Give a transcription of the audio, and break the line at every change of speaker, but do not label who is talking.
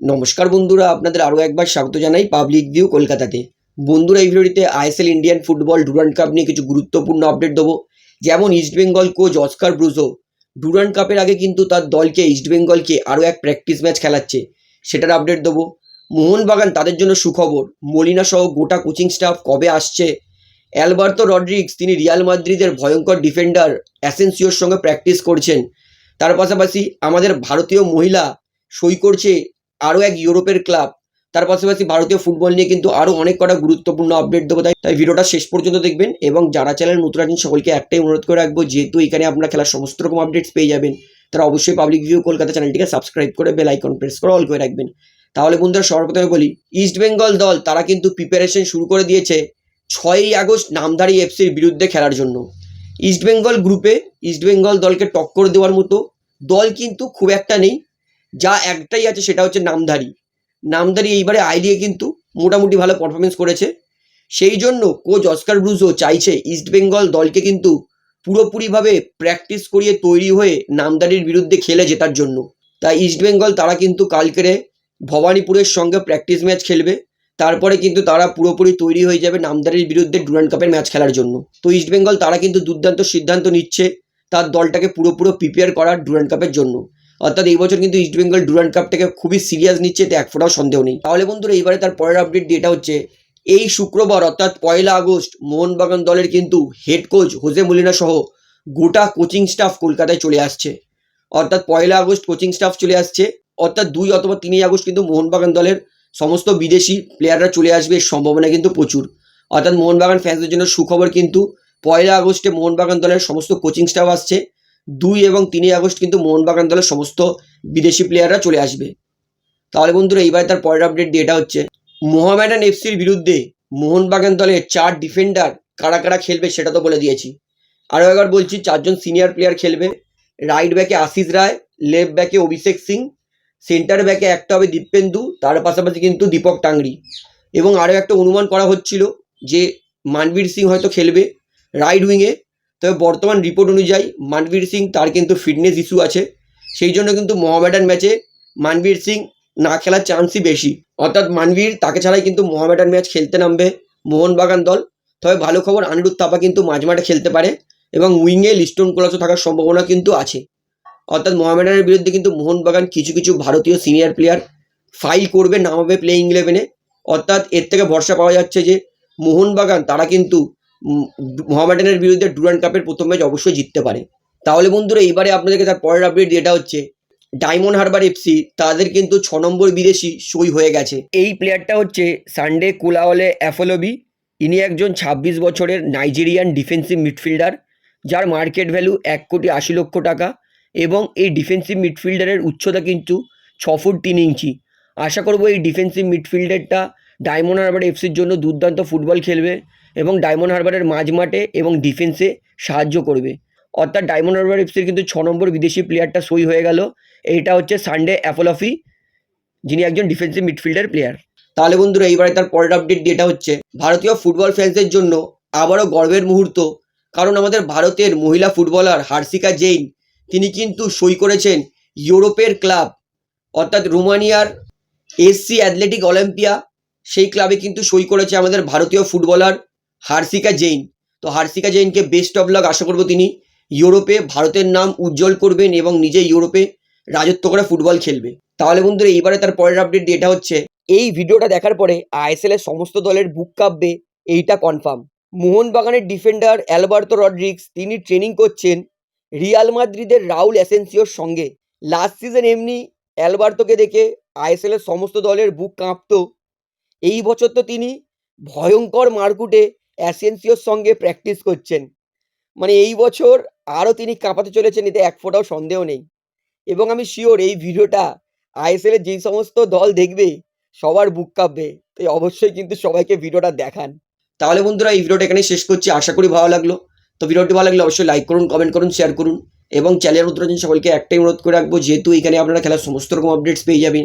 নমস্কার বন্ধুরা, আপনাদের আরও একবার স্বাগত জানাই পাবলিক ভিউ কলকাতাতে। বন্ধুরা, এই ভিডিওটিতে ISL Indian football Durand cup নিয়ে কিছু গুরুত্বপূর্ণ আপডেট দেবো। যেমন East Bengal coach Oscar Bruzon Durand কাপের আগে কিন্তু তার দলকে ইস্টবেঙ্গলকে আরও এক প্র্যাকটিস ম্যাচ খেলাচ্ছে, সেটার আপডেট দেবো। মোহনবাগান, তাদের জন্য সুখবর, মলিনা সহ গোটা কোচিং স্টাফ কবে আসছে? অ্যালবার্তো রড্রিক্স তিনি রিয়াল মাদ্রিদের ভয়ঙ্কর ডিফেন্ডার অ্যাসেন্সিওর সঙ্গে প্র্যাকটিস করছেন। তার পাশাপাশি আমাদের ভারতীয় মহিলা সই করছে আরও এক ইউরোপের ক্লাব তার পাশাপাশি ভারতীয় ফুটবল নিয়ে কিন্তু আরও অনেক কটা গুরুত্বপূর্ণ আপডেট দেবো। তাই তাই ভিডিওটা শেষ পর্যন্ত দেখবেন এবং যারা চ্যানেল নতুন আছেন, সকলকে একটাই অনুরোধ করে রাখব, যেহেতু এখানে আপনারা খেলার সমস্ত রকম আপডেটস পেয়ে যাবেন, তারা অবশ্যই পাবলিক ভিউ কলকাতা চ্যানেলটিকে সাবস্ক্রাইব করে বেল আইকন প্রেস করে অল করে রাখবেন। তাহলে বন্ধুরা সর্বপ্রথমে বলি ইস্ট বেঙ্গল দল, তারা কিন্তু প্রিপারেশন শুরু করে দিয়েছে ছয়ই আগস্ট নামধারী এফসির বিরুদ্ধে খেলার জন্য। ইস্টবেঙ্গল গ্রুপে ইস্টবেঙ্গল দলকে টক্কর দেওয়ার মতো দল কিন্তু খুব একটা নেই। যা একটাই আছে সেটা হচ্ছে নামধারী। নামধারী এইবারে আইডিয়ে কিন্তু মোটামুটি ভালো পারফরমেন্স করেছে। সেই জন্য কোচ অস্কার ব্রুজো চাইছে ইস্টবেঙ্গল দলকে কিন্তু পুরোপুরিভাবে প্র্যাকটিস করিয়ে তৈরি হয়ে নামদারির বিরুদ্ধে খেলে জেতার জন্য। তাই ইস্টবেঙ্গল তারা কিন্তু কালকেরে ভবানীপুরের সঙ্গে প্র্যাকটিস ম্যাচ খেলবে। তারপরে কিন্তু তারা পুরোপুরি তৈরি হয়ে যাবে নামদারির বিরুদ্ধে ডুরান্ড কাপের ম্যাচ খেলার জন্য। তো ইস্টবেঙ্গল তারা কিন্তু দুর্দান্ত সিদ্ধান্ত নিচ্ছে তার দলটাকে পুরোপুরো প্রিপেয়ার করার ডুরান্ড কাপের জন্য। অর্থাৎ এই বছর কিন্তু ইস্টবেঙ্গল ডুরান্ড কাপটাকে খুবই সিরিয়াস নিচ্ছে, এতে এক ফোটাও সন্দেহ নেই। তাহলে বন্ধুরা এইবারে তার পরের আপডেট যেটা হচ্ছে এই শুক্রবার, অর্থাৎ পয়লা আগস্ট, মোহনবাগান দলের কিন্তু হেড কোচ হোসে মুলিনা সহ গোটা কোচিং স্টাফ কলকাতায় চলে আসছে। অর্থাৎ পয়লা আগস্ট কোচিং স্টাফ চলে আসছে। অর্থাৎ দুই অথবা তিনই আগস্ট কিন্তু মোহনবাগান দলের সমস্ত বিদেশি প্লেয়াররা চলে আসবে, এর সম্ভাবনা কিন্তু প্রচুর। অর্থাৎ মোহনবাগান ফ্যান্সদের জন্য সুখবর কিন্তু পয়লা আগস্টে মোহনবাগান দলের সমস্ত কোচিং স্টাফ আসছে। দুই এবং তিনই আগস্ট কিন্তু মোহনবাগান দলের সমস্ত বিদেশি প্লেয়াররা চলে আসবে। তাহলে বন্ধুরা, এইবার তার পরের আপডেট এটা হচ্ছে। মোহামেডান এফসির বিরুদ্ধে মোহনবাগান দলের চার ডিফেন্ডার কারা কারা খেলবে সেটা তো বলে দিয়েছি। আরও একবার বলছি, চারজন সিনিয়র প্লেয়ার খেলবে। রাইট ব্যাকে আশিস রায় লেফট ব্যাকে অভিষেক সিং সেন্টার ব্যাকে একটা হবে দীপেন্দু, তার পাশাপাশি কিন্তু দীপক টাংরি। এবং আরও একটা অনুমান করা হচ্ছিল যে মানবীর সিং হয়তো খেলবে। রাইট উইংয়ে তবে বর্তমান রিপোর্ট অনুযায়ী মানবীর সিং তার কিন্তু ফিটনেস ইস্যু আছে। সেই জন্য কিন্তু মোহামেডান ম্যাচে মানবীর সিং না খেলার চান্সই বেশি। অর্থাৎ মানবীর তাকে ছাড়াই কিন্তু মোহামেডান ম্যাচ খেলতে নামবে মোহনবাগান দল। তবে ভালো খবর আনিরুদ্ধ থাপা কিন্তু মাঝ মাঠে খেলতে পারে এবং উইংয়ে লিস্টন কোলাসও থাকার সম্ভাবনা কিন্তু আছে। অর্থাৎ মোহামেডানের বিরুদ্ধে কিন্তু মোহনবাগান কিছু কিছু ভারতীয় সিনিয়র প্লেয়ার ফাইল করবে, নামাবে প্লেইং ইলেভেনে অর্থাৎ এর থেকে ভরসা পাওয়া যাচ্ছে যে মোহনবাগান, তারা কিন্তু মোহামেডানের বিরুদ্ধে ডুরান্ড কাপের প্রথম ম্যাচ অবশ্যই জিততে পারে। তাহলে বন্ধুরা এইবারে আপনাদেরকে তার পরের আপডেট যেটা হচ্ছে, ডায়মন্ড হারবার এফসি তাদের কিন্তু ছ নম্বর বিদেশি সই হয়ে গেছে। এই প্লেয়ারটা হচ্ছে সানডে কুলাওয়ালে অ্যাফোলবি ইনি একজন ছাব্বিশ বছরের নাইজেরিয়ান ডিফেন্সিভ মিডফিল্ডার যার মার্কেট ভ্যালু এক কোটি আশি লক্ষ টাকা এবং এই ডিফেন্সিভ মিডফিল্ডারের উচ্চতা কিন্তু ছ ফুট তিন ইঞ্চি। আশা করব এই ডিফেন্সিভ মিডফিল্ডারটা ডায়মন্ড হারবার এফসির জন্য দুর্দান্ত ফুটবল খেলবে এবং ডায়মন্ড হারবারের মাঝমাঠে এবং ডিফেন্সে সাহায্য করবে। অর্থাৎ ডায়মন্ড হারবার এফসির কিন্তু ছ নম্বর বিদেশি প্লেয়ারটা সই হয়ে গেল। এইটা হচ্ছে সানডে অ্যাপোলফি যিনি একজন ডিফেন্সিভ মিডফিল্ডার প্লেয়ার তাহলে বন্ধুরা, এইবারে তার পরের আপডেট যেটা হচ্ছে, ভারতীয় ফুটবল ফ্যান্সদের জন্য আবারও গর্বের মুহূর্ত। কারণ আমাদের ভারতের মহিলা ফুটবলার হার্ষিকা জেইন তিনি কিন্তু সই করেছেন ইউরোপের ক্লাব অর্থাৎ রোমানিয়ার এসসি অ্যাথলেটিক অলিম্পিয়া সেই ক্লাবে কিন্তু সই করেছে আমাদের ভারতীয় ফুটবলার হার্সিকা জৈন। তো হার্সিকা জৈনকে বেস্ট অফ লাক আশা করব তিনি ইউরোপে ভারতের নাম উজ্জ্বল করবেন এবং নিজে ইউরোপে রাজত্ব করে ফুটবল খেলবে। তাহলে বন্ধুরা, এইবারে তার পরের আপডেট এটা হচ্ছে, এই ভিডিওটা দেখার পরে আইএসএল এর সমস্ত দলের বুক কাঁপবে, এইটা কনফার্ম মোহনবাগানের ডিফেন্ডার অ্যালবার্তো রড্রিক্স তিনি ট্রেনিং করছেন রিয়াল মাদ্রিদের রাউল অ্যাসেন্সিওর সঙ্গে। লাস্ট সিজন এমনি অ্যালবার্তোকে দেখে আইএসএল এর সমস্ত দলের বুক কাঁপতো। এই বছর তো তিনি ভয়ঙ্কর মারকুটে অ্যাসেন্সিওর সঙ্গে প্র্যাকটিস করছেন। মানে এই বছর আরও তিনি কাঁপাতে চলেছেন, এতে এক ফোঁটাও সন্দেহ নেই। এবং আমি শিওর এই ভিডিওটা আইএসএল এর যেই সমস্ত দল দেখবে, সবার বুক কাঁপবে। তাই অবশ্যই কিন্তু সবাইকে ভিডিওটা দেখান। তাহলে বন্ধুরা, এই ভিডিওটা এখানে শেষ করছি। আশা করি ভালো লাগল। তো ভিডিওটি ভালো লাগলে অবশ্যই লাইক করুন কমেন্ট করুন শেয়ার করুন। এবং চ্যানেলের উত্তর সকলকে একটাই অনুরোধ করে রাখব, যেহেতু এখানে আপনারা খেলার সমস্ত রকম আপডেটস পেয়ে যাবেন।